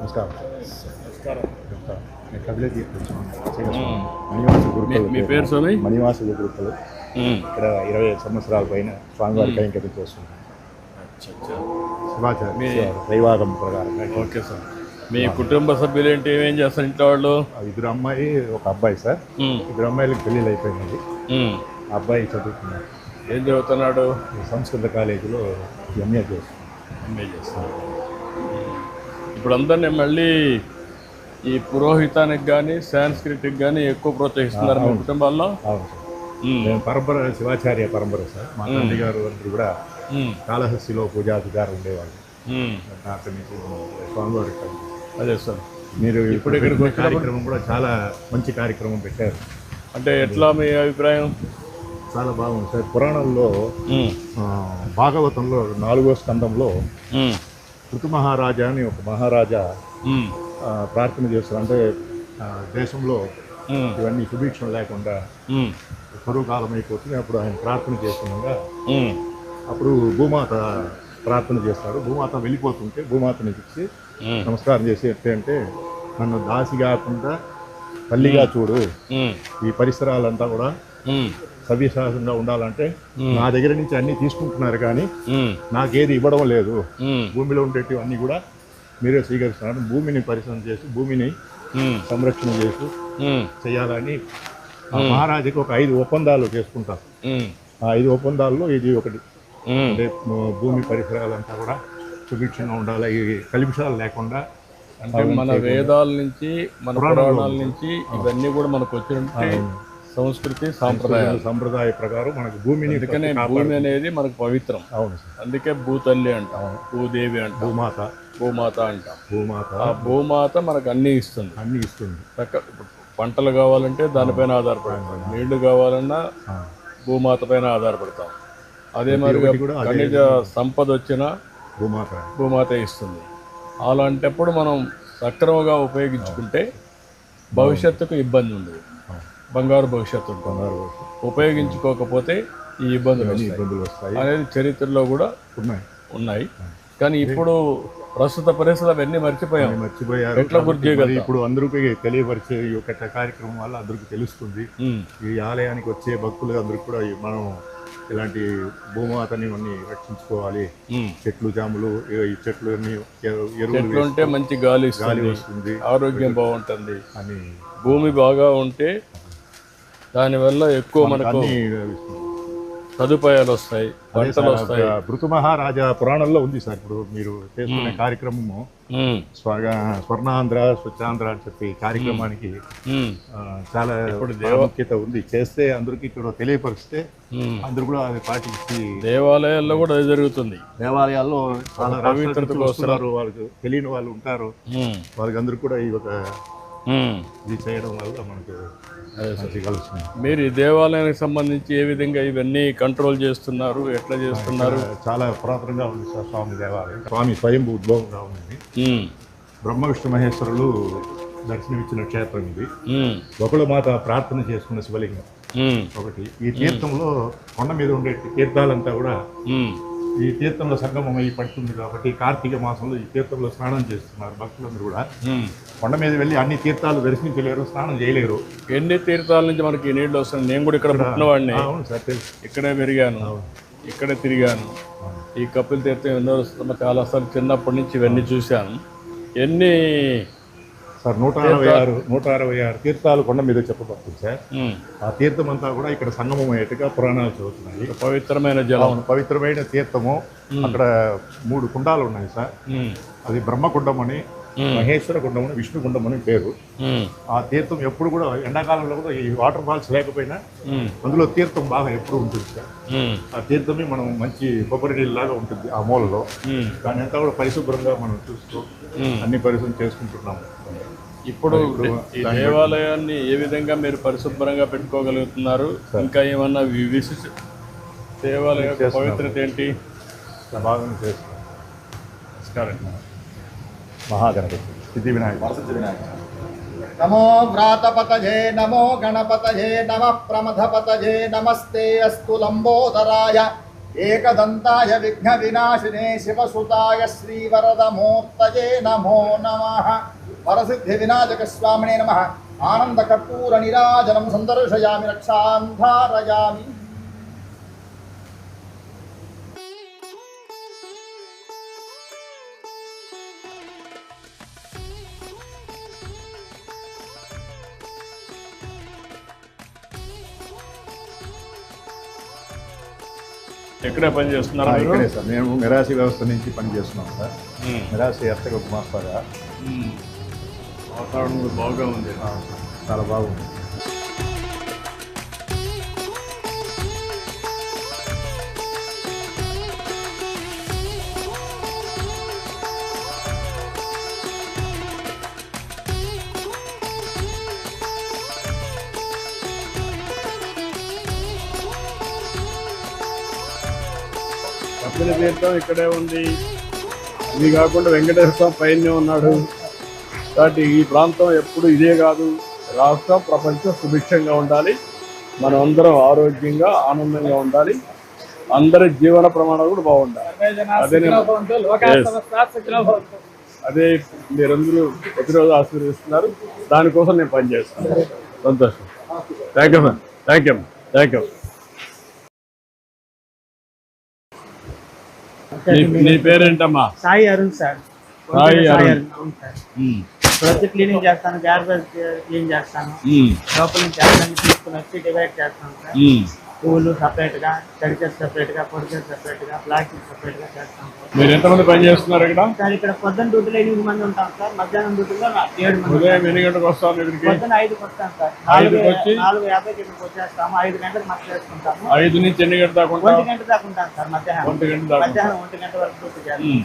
నమస్కారం. మీ- పేరు. స్వామి? మణివాస గురుకులు. ఇక్కడ ఇరవై ఐదు సంవత్సరాల పైన స్వామివారి కైంకర్యం అచ్చా. శివాచార్య దైవాగం ప్రకారంగా ఓకే సార్. మీ కుటుంబ సభ్యులు ఏంటి ఏమేం చేస్తారు ఇంట్లో వాళ్ళు? ఇద్దరు అమ్మాయి ఒక అబ్బాయి సార్. ఇద్దరు అమ్మాయిలకు పెళ్ళిళ్ళు అయిపోయినది. ఆ అబ్బాయి చదువుతున్నాడు ఏం చదువుతున్నాడు? సంస్కృత కాలేజీలో ఎంఏ చేస్తున్నాడు. ఎంఏ చేస్తాడు ఇప్పుడు అందరినీ మళ్ళీ ఈ పురోహితానికి కానీ సాంస్క్రిట్కి కానీ ఎక్కువ ప్రోత్సహిస్తున్నారు మీ కుటుంబాల్లో? అవును పరంపర శివాచార్య పరంపర సార్. మా తండ్రి గారు అందరూ కూడా. కాళహస్తిలో పూజాధికారు ఉండేవాళ్ళు. నుంచి స్వామివారి. అదే సార్ మీరు ఇప్పుడు ఇక్కడికి వచ్చినప్పుడు- కార్యక్రమం కూడా చాలా మంచి కార్యక్రమం పెట్టారు అంటే ఎట్లా మీ అభిప్రాయం చాలా బాగుంది సార్ పురాణంలో భాగవతంలో నాలుగో స్కందంలో మ్మ్. ఋతు మహారాజా అని ఒక మహారాజా ప్రార్థన చేస్తారు అంటే దేశంలో. ఇవన్నీ సుభిక్షం లేకుండా మ్మ్. కరువు కాలం అయిపోతుంది అప్పుడు ఆయన ప్రార్థన చేస్తుండగా. అప్పుడు భూమాత ప్రార్థన చేస్తారు భూమాత వెళ్ళిపోతుంటే భూమాతని మ్మ్. నమస్కారం చేసి అంటే నన్ను దాసి కాకుండా తల్లిగా చూడు. ఈ పరిసరాలంతా కూడా మ్మ్. సవ్యశాసంగా ఉండాలంటే నా దగ్గర నుంచి అన్నీ తీసుకుంటున్నారు కానీ. నాకేది ఇవ్వడం లేదు. భూమిలో ఉండేటివి అన్నీ కూడా మీరే స్వీకరిస్తున్నారు భూమిని పరిశ్రమ చేసి భూమిని. సంరక్షణ చేసి. చేయాలని మహారాజుకి ఒక ఐదు ఒప్పందాలు చేసుకుంటారు. ఆ ఐదు ఒప్పందాల్లో ఇది ఒకటి భూమి పరిసరాలంతా కూడా సుభిక్షంగా ఉండాలి ఈ కలుషాలు లేకుండా అంటే మన వేదాల నుంచి మన పురాణాల నుంచి ఇవన్నీ కూడా మనకు వచ్చినట్టు సంస్కృతి సాంప్రదాయాలు. సంప్రదాయ ప్రకారం మనకు భూమిని అందుకనే భూమి అనేది మనకు పవిత్రం. అవును అందుకే భూతల్లి అంటాం భూదేవి అంటాం భూమాత. భూమాత అంటాం. భూమాత. ఆ భూమాత మనకు అన్ని ఇస్తుంది. అన్ని ఇస్తుంది. చక్క పంటలు కావాలంటే దానిపైన ఆధారపడతాం. నీళ్ళు కావాలన్నా. భూమాత పైన ఆధారపడతాం. అదే మరి కూడా ఖనిజ సంపద వచ్చినా భూమాత. భూమాత ఇస్తుంది. అలాంటప్పుడు మనం సక్రమంగా ఉపయోగించుకుంటే భవిష్యత్తుకు ఇబ్బంది ఉండదు. బంగారు భవిష్యత్తు ఉంటుంది. ఉపయోగించుకోకపోతే ఈ ఇబ్బందులు ఇబ్బందులు వస్తాయి. అనేది చరిత్రలో కూడా ఉన్నాయి. ఉన్నాయి. కానీ ఇప్పుడు ప్రస్తుత పరిస్థితులు అవన్నీ మర్చిపోయాం. మర్చిపోయారు. ఎట్లా గుర్తు ఇప్పుడు అందరికీ తెలియపరిచే ఈ యొక్క కార్యక్రమం వల్ల అందరికీ తెలుస్తుంది. ఈ ఆలయానికి వచ్చే భక్తులు అందరికీ కూడా మనం ఇలాంటి భూమాతని అన్ని రక్షించుకోవాలి. చెట్లు జాములు ఈ- చెట్లు అన్ని చెట్లు ఉంటే మంచి గాలి గాలి వస్తుంది. ఆరోగ్యం బాగుంటుంది. అని భూమి బాగా ఉంటే దానివల్ల ఎక్కువ మనకు సదుపాయాలు వస్తాయి సార్, వస్తాయి భృతు మహారాజా పురాణంలో ఉంది సార్. ఇప్పుడు మీరు చేసుకునే కార్యక్రమము స్వర్గ స్వర్ణాంధ్ర స్వచ్ఛాంధ్ర అని చెప్పి కార్యక్రమానికి చాలా ప్రాముఖ్యత ఉంది. చేస్తే అందరికీ ఇక్కడ తెలియపరిస్తే. అందరూ కూడా అది పాటించి దేవాలయాల్లో కూడా అది జరుగుతుంది. దేవాలయాల్లో చాలా వస్తున్నారు వాళ్ళకి తెలియని వాళ్ళు ఉంటారు. వాళ్ళకి అందరూ కూడా ఈ ఒక. ఇది చేయడం వల్ల మనకు మీరు ఈ దేవాలయానికి సంబంధించి ఏ విధంగా ఇవన్నీ కంట్రోల్ చేస్తున్నారు? ఎట్లా చేస్తున్నారు? చాలా పురాతనంగా ఉంది సార్ స్వామి దేవాలయం. స్వామి స్వయంభూ ఉద్భవంగా ఉంది. బ్రహ్మ విష్ణు మహేశ్వరులు దర్శనమిచ్చిన క్షేత్రం ఇది. ఒకళ్ళు మాత ప్రార్థన చేసుకున్న శివలింగం. ఒకటి. ఈ తీర్థంలో కొండ మీద ఉండే తీర్థాలంతా కూడా ఈ తీర్థంలో సంగమం అయి పడుతుంది కాబట్టి కార్తీక మాసంలో ఈ తీర్థంలో స్నానం చేస్తున్నారు భక్తులందరూ కూడా. కొండ మీద వెళ్ళి అన్ని తీర్థాలు దర్శించలేరు స్నానం చేయలేరు. ఎన్ని తీర్థాల నుంచి మనకి ఈ నీళ్ళు వస్తున్నాయి? నేను కూడా ఇక్కడ పుట్టినవాడిని అవును సార్ తెలుసు. ఇక్కడే పెరిగాను. ఇక్కడే తిరిగాను. ఈ కపిల్ తీర్థం ఎన్నో చాలా సార్లు చిన్నప్పటి నుంచి ఇవన్నీ చూశాను. ఎన్ని సార్ నూట అరవై ఆరు నూట అరవై ఆరు తీర్థాలు కొండ మీద చెప్పబడుతుంది సార్. ఆ తీర్థం అంతా కూడా ఇక్కడ సంగమం అయ్యేట్టుగా పురాణాలు చదువుతున్నాయి పవిత్రమైన జలం. పవిత్రమైన తీర్థము. అక్కడ మూడు కుండాలు ఉన్నాయి సార్. అది బ్రహ్మకుండం అని మహేశ్వర కుండం అని విష్ణు కుండం అని పేరు. ఆ తీర్థం ఎప్పుడు కూడా ఎండాకాలంలో కూడా ఈ వాటర్ ఫాల్స్ లేకపోయినా అందులో తీర్థం బాగా ఎప్పుడు ఉంటుంది సార్. ఆ తీర్థమే మనం మంచి కొబ్బరి నీళ్ళలాగా ఉంటుంది ఆ మూలలో. దాని అంతా కూడా పరిశుభ్రంగా మనం చూస్తూ. అన్ని పరిశుభ్రం చేసుకుంటున్నాము. ఇప్పుడు ఈ దేవాలయాన్ని ఏ విధంగా మీరు పరిశుభ్రంగా పెట్టుకోగలుగుతున్నారు? ఇంకా ఏమన్నా వి- విశిష్ట దేవాలయ పవిత్రత ఏంటి? బాగా చేస్తున్నాం. నమస్కారం. మహాగణపతి. సిద్ధి వినాయక నమో వ్రాతపతజే నమో గణపతజే నమ ప్రమథపతజే నమస్తే అస్తు లంబోదరాయ ఏకదంతాయ విఘ్న వినాశినే శివసుతాయ శ్రీవరదమూర్తయే నమో నమ. వరసిద్ధి వినాయక స్వామినే నమ. ఆనంద కర్పూర నిరాజనం సందర్శయామి రక్షాంధారయామి ఎక్కడే పని చేస్తున్నారా మీరు? ఇక్కడే సార్. మేము మిరాసి వ్యవస్థ నుంచి పనిచేస్తున్నాం సార్. మిరాసి ఎత్తగా గుమాస్తాగా. వాతావరణం కూడా బాగా ఉంది. చాలా బాగుంది. కపిల తీర్థం ఇక్కడే ఉంది. ఇది కాకుండా వెంకటేశ్వర స్వామి పైనే ఉన్నాడు. కాబట్టి ఈ ప్రాంతం ఎప్పుడు ఇదే కాదు. రాష్ట్రం ప్రపంచం సుభిక్షంగా ఉండాలి. మనం అందరం ఆరోగ్యంగా ఆనందంగా ఉండాలి. అందరి జీవన ప్రమాణాలు కూడా బాగుండాలి. అదే. అదే మీరందరూ ప్రతిరోజు ఆశీర్వదిస్తున్నారు. దానికోసం నేను పనిచేస్తాను. సంతోషం. Thank you ma'am thank you thank you నీ పేరేంటమ్మా? సాయి అరుణ్ సార్. సాయి అరుణ్. అవును సార్. ప్రతి క్లీనింగ్ చేస్తాను గార్బేజ్ క్లీన్ చేస్తాను. లోపల నుంచి అన్ని తీసుకుని వచ్చి డివైడ్ చేస్తాను సార్. పూలు సపరేట్గా తడిచేది సపరేట్గా పొడిచేది సపరేట్గా ప్లాస్టిక్ సపరేట్గా చేస్తాం మీరు ఎంతమంది పని చేస్తున్నారు ఇక్కడ? సార్ ఇక్కడ పొద్దున్న డ్యూటీలో ఎనిమిది మంది ఉంటాం సార్. మధ్యాహ్నం డ్యూటీలో ఏడు మంది ఉదయం. ఎన్ని గంటలకు ఇక్కడికి? పొద్దున్న ఐదుకి వస్తాం సార్. నాలుగు? నాలుగు యాభైకి ఇక్కడికి వచ్చేస్తాము. ఐదు గంటలకు మాకు చేసుకుంటాము ఐదు నుంచి ఎన్ని గంటల దాకా ఒంటి గంట దాకా ఉంటాం సార్ మధ్యాహ్నం. ఒంటి గంట మధ్యాహ్నం ఒంటి గంట వరకు డ్యూటీ చేస్తాం.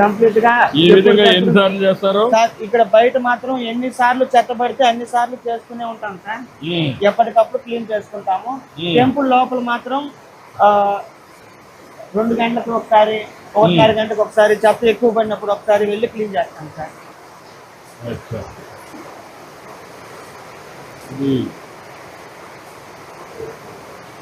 కంప్లీట్గా ఈ విధంగా ఎన్నిసార్లు చేస్తారు? సార్ ఇక్కడ బయట మాత్రం ఎన్ని సార్లు చెత్త పడితే అన్ని సార్లు చేసుకునే ఉంటాం సార్. ఎప్పటికప్పుడు క్లీన్ చేసుకుంటాము. టెంపుల్ లోపల మాత్రం రెండు గంటలకు ఒకసారి ఒకటిన్నర గంటకు ఒకసారి చెత్త ఎక్కువ పడినప్పుడు ఒకసారి వెళ్ళి క్లీన్ చేస్తాం సార్.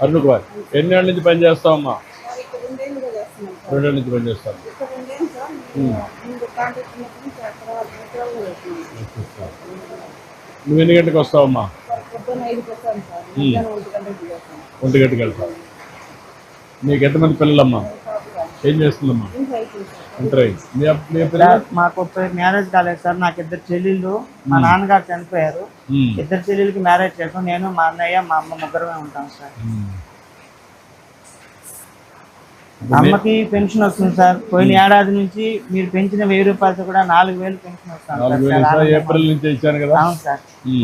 అరుణ్ కుమార్ ఎన్ని ఏళ్ళ నుంచి పని చేస్తావమ్మా రెండేళ్ళ నుంచి పని చేస్తాను నువ్వు ఎన్ని గంటలకు వస్తావమ్మా? ఒంటి గంటకి వెళ్తావు నీకు ఎంతమంది పిల్లలమ్మా? ఏం చేస్తుందమ్మా? మాకు మ్యారేజ్ కాలేదు సార్. నాకు ఇద్దరు చెల్లెళ్ళు. మా నాన్నగారు చనిపోయారు. ఇద్దరు చెల్లెలకి మ్యారేజ్ చేసాం. నేను మా అన్నయ్య మా అమ్మ ముగ్గురమే ఉంటాం సార్. అమ్మకి పెన్షన్ వస్తుంది సార్. పోయిన ఏడాది నుంచి మీరు పెంచిన వెయ్యి రూపాయలతో కూడా నాలుగు వేలు పెన్షన్ వస్తుంది నాలుగు సార్. అవును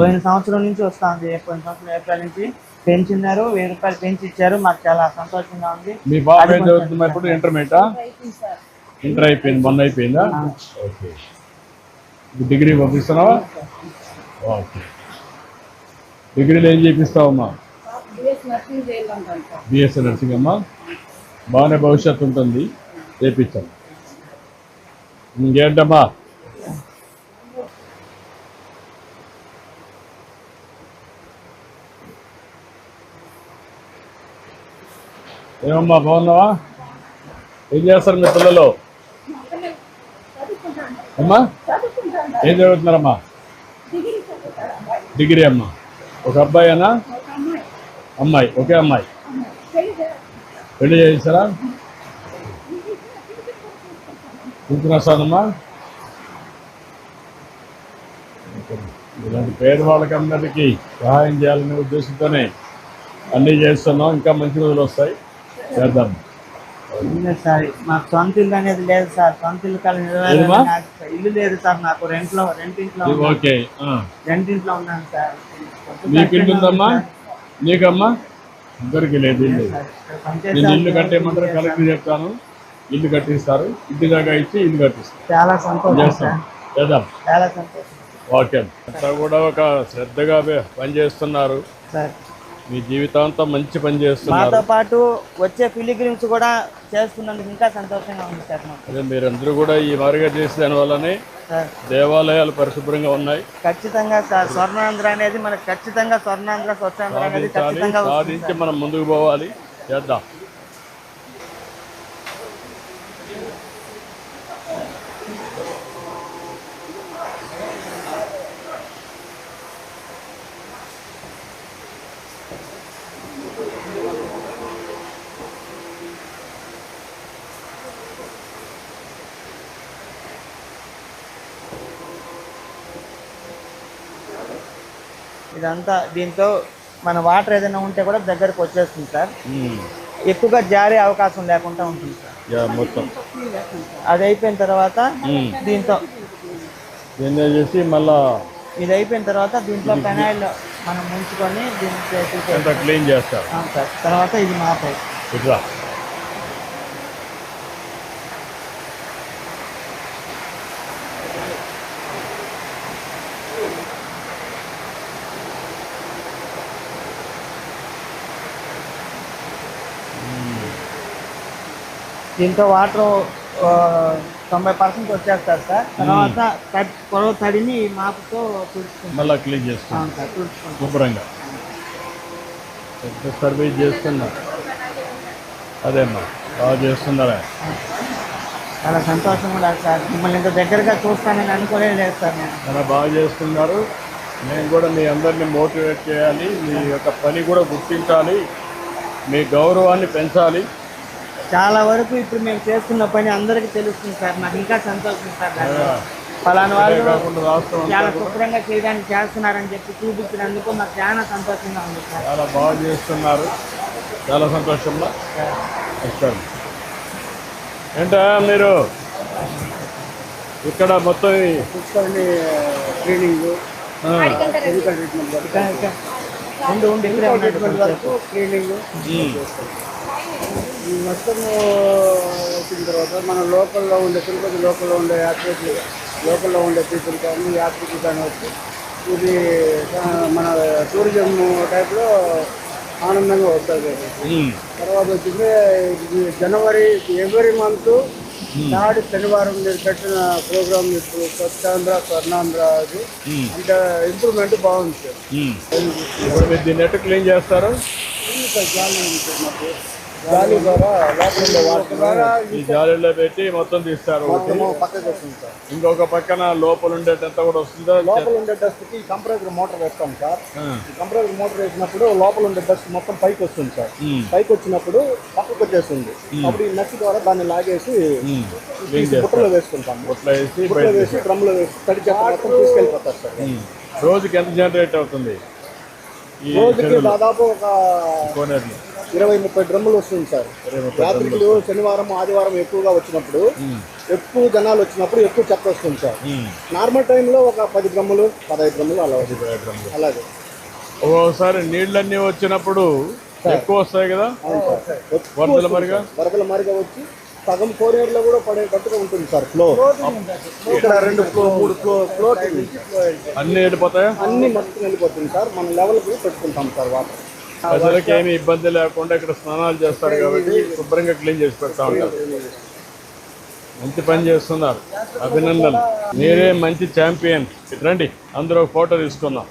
పోయిన సంవత్సరం నుంచి వస్తుంది పోయిన సంవత్సరం ఏప్రిల్ నుంచి పెంచినారు. వెయ్యి రూపాయలు పెంచి ఇచ్చారు. మాకు చాలా సంతోషంగా ఉంది. ఇంటర్మీడియటా ఇంటర్ అయిపోయింది మొన్న అయిపోయిందా? ఓకే. డిగ్రీ పంపిస్తున్నావా? ఓకే. డిగ్రీలో ఏం చేపిస్తావమ్మా? బిఎస్సీ నర్సింగ్ అమ్మా? బాగానే భవిష్యత్తు ఉంటుంది. చేపించాం ఇంకేంటమ్మా? ఏమమ్మా బాగున్నావా? ఏం చేస్తారు మీ పిల్లలు? అమ్మా? ఏం చదువుతున్నారమ్మా డిగ్రీ అమ్మా. ఒక అబ్బాయేనా అమ్మాయి ఒకే అమ్మాయి. పెళ్ళి చేస్తారా కూతురు వస్తానమ్మా ఇలాంటి పేదవాళ్ళకి అందరికీ సహాయం చేయాలనే ఉద్దేశంతోనే అన్నీ చేస్తున్నాం. ఇంకా మంచి రోజులు వస్తాయి. చేద్దాం. సార్. మాకు సొంత ఇల్లు అనేది లేదు సార్. సొంత ఇల్లు కాలం? ఇల్లు లేదు సార్ నాకు. రెంట్లో రెంట్ ఇంట్లో ఇది ఓకే ఆ. రెంట్ ఇంట్లో ఉన్నాను సార్. నీకు ఇల్లు ఉందమ్మా? నీకమ్మా? ఇద్దరికి లేదు ఇల్లు. నేను ఇల్లు కట్టేయమంటారు కలెక్టర్ చెప్తాను. ఇల్లు కట్టిస్తారు. ఇంటి దాకా ఇచ్చి ఇల్లు కట్టిస్తారు. చాలా సంతోషం చేద్దాం. చాలా సంతోషం. ఓకే. అంతా కూడా ఒక శ్రద్ధగా పనిచేస్తున్నారు. సార్. మీ జీవితాంతం మంచి పని చేస్తున్నారు. మాతో పాటు వచ్చే పిలిగ్రిమ్స్ కూడా చేస్తున్నందుకు ఇంకా సంతోషంగా ఉంది సార్ అదే మీరందరూ కూడా ఈ మారుగా చేసే దానివల్లనే దేవాలయాలు పరిశుభ్రంగా ఉన్నాయి. ఖచ్చితంగా సార్ స్వర్ణాంధ్ర అనేది మనకు ఖచ్చితంగా స్వర్ణాంధ్ర స్వచ్ఛాంధ్ర అనేది ఖచ్చితంగా సాధించి మనం ముందుకు పోవాలి. చేద్దాం. ఇదంతా దీంతో మన వాటర్ ఏదైనా ఉంటే కూడా దగ్గరకు వచ్చేస్తుంది సార్. ఎక్కువగా జారే అవకాశం లేకుండా ఉంటుంది సార్ మొత్తం అది అయిపోయిన తర్వాత. దీంతో దీన్ని చేసి మళ్ళా ఇది అయిపోయిన తర్వాత దీంట్లో పెనాయిల్ మనం ముంచుకొని. అంతా క్లీన్ చేస్తారు అవును సార్ తర్వాత ఇది మాపై ఇట్లా దీంతో వాటర్ తొంభై పర్సెంట్ వచ్చేస్తారు సార్. తర్వాత తడి పొడవ తడిని మాపుతో తుడుచుకుంటాం. మళ్ళా క్లీన్ చేస్తాం. అవును సార్ తుడుచుకుంటాం. శుభ్రంగా. సర్వీస్ చేస్తున్నారు అదేమ్మా బాగా చేస్తున్నారా. చాలా సంతోషంగా ఉంది సార్. మిమ్మల్ని ఇంత దగ్గరగా చూస్తానని అనుకోలేదు లేదు సార్ నేను. చాలా బాగా చేస్తున్నారు. మేము కూడా మీ అందరిని మోటివేట్ చేయాలి. మీ యొక్క పని కూడా గుర్తించాలి. మీ గౌరవాన్ని పెంచాలి. చాలా వరకు ఇప్పుడు మేము చేస్తున్న పని అందరికీ తెలుస్తుంది సార్. నాకు ఇంకా సంతోషం సార్. ఫలానా వాళ్ళు చాలా శుభ్రంగా చేయడానికి చేస్తున్నారని చెప్పి చూపించినందుకు మాకు చాలా సంతోషంగా ఉంది సార్. చాలా బాగా చేస్తున్నారు. చాలా సంతోషంగా ఏంటా మీరు? ఇక్కడ మొత్తం క్లీనింగ్ ఆ, ఉండి ఉండి ఇక్కడే ఉన్నాడు మొత్తం వచ్చిన తర్వాత మన లోకల్లో ఉండే తిరుపతి లోకల్లో ఉండే యాత్రికులు లోకల్లో ఉండే పీపుల్ కానీ యాత్రికులు కానీ వచ్చి ఇది మన టూరిజం టైప్లో ఆనందంగా వస్తుంది తర్వాత వచ్చింది ఇది జనవరి ఎవ్రీ మంత్ నాడు శనివారం మీరు పెట్టిన ప్రోగ్రామ్ ఇప్పుడు స్వచ్ఛాంధ్ర స్వర్ణాంధ్ర అది. అంటే ఇంప్రూవ్మెంట్ బాగుంది. సార్. ఇప్పుడు మీరు దీన్ని ఎట్లా క్లీన్ చేస్తారు? వాటర్ ద్వారా ఈ జాలీలో పెట్టి మొత్తం తీస్తారు. ఇంకొక పక్కన లోపల ఉండేటంత కూడా వస్తుందా లోపల ఉండే డస్ట్కి కంప్రెసర్ మోటార్ వేస్తాం సార్. కంప్రెసర్ మోటార్ వేసినప్పుడు లోపల ఉండే డస్ట్ మొత్తం పైకి వస్తుంది సార్. పైకి వచ్చినప్పుడు పక్కకు వచ్చేస్తుంది. అప్పుడు ఈ నచ్చి ద్వారా దాన్ని లాగేసి బుట్టలో వేసుకుంటాం. బుట్టలో వేసి బుట్టలో వేసి డ్రమ్లో వేసి తడి చెత్త మొత్తం తీసుకెళ్ళిపోతారు సార్. రోజుకి ఎంత జనరేట్ అవుతుంది? రోజుకి? దాదాపు ఒక కోనేరులో. ఇరవై ముప్పై డ్రమ్ములు వస్తుంది సార్. యాత్రికులు శనివారం ఆదివారం ఎక్కువగా వచ్చినప్పుడు ఎక్కువ జనాలు వచ్చినప్పుడు ఎక్కువ చెత్త వస్తుంది సార్. నార్మల్ టైంలో ఒక పది డ్రమ్ములు పదహైదు డ్రమ్ములు అలా అలాగే. ఒక్కోసారి నీళ్ళన్నీ వచ్చినప్పుడు ఎక్కువ వస్తాయి కదా? వరదల మరిగా? వరదల మరిగా వచ్చి సగం కోరియర్లో కూడా పడేటట్టుగా ఉంటుంది సార్ ఫ్లో ఇక్కడ రెండు ఫ్లో మూడు ఫ్లో ఫ్లోటింగ్ అన్ని వెళ్ళిపోతాయా? అన్ని మొత్తం వెళ్ళిపోతుంది సార్. మన లెవెల్కి పెట్టుకుంటాం సార్ వాటర్. ప్రజలకు ఏమి ఇబ్బంది లేకుండా ఇక్కడ స్నానాలు చేస్తారు కాబట్టి శుభ్రంగా క్లీన్ చేసి పెడతా ఉంటారు. మంచి పని చేస్తున్నారు. అభినందనలు. మీరే మంచి ఛాంపియన్. రండి అందరూ ఫోటో తీసుకుందాం.